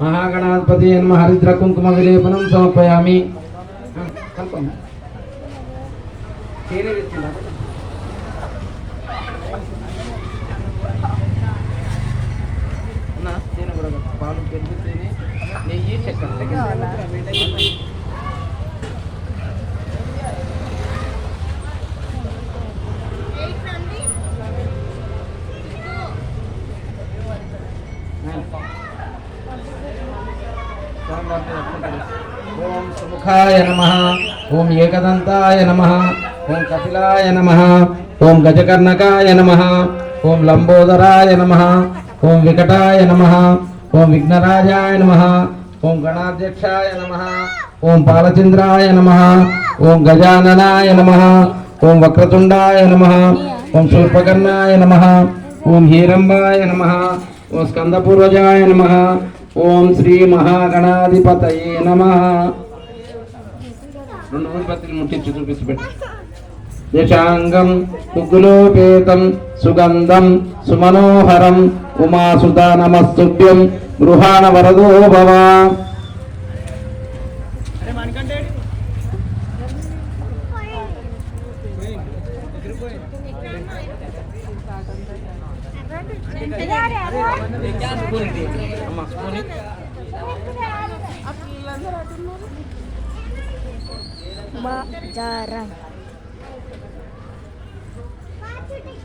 మహాగణాధిపతి నమ హరిద్ర కుంకుమ విలేపనం సమర్పయామి. పాలు నెయ్యి చక్కెర. ఓం సుముఖాయ నమ ఓం ఏకదంతాయ నమ ఓం కపిలాయ నమ ఓం గజకర్ణకాయ నమ ఓం లంబోదరాయ నమ ఓం వికటాయ నమ ఓం విఘ్నరాజాయ నమ ఓం గణాధ్యక్షాయ నమ ఓం బాలచంద్రాయ నమ ఓం గజాననాయ నమ ఓం వక్రతుండాయ నమ ఓం శూర్పకర్ణాయ నమ ఓం హీరంబాయ నమ ఓం స్కందపూర్వజాయ నమ ఓం శ్రీ మహాగణాధిపతయే నమ. రెండు ఊదిబత్తులు ముట్టించి చూపిస్తూ పెట్టు. యశాంగం కుగ్గులోపేతం సుగంధం సుమనోహరం ఉమాసుత నమస్తుభ్యం గృహాణ వరదో భవ. స్పూని. Bajaran.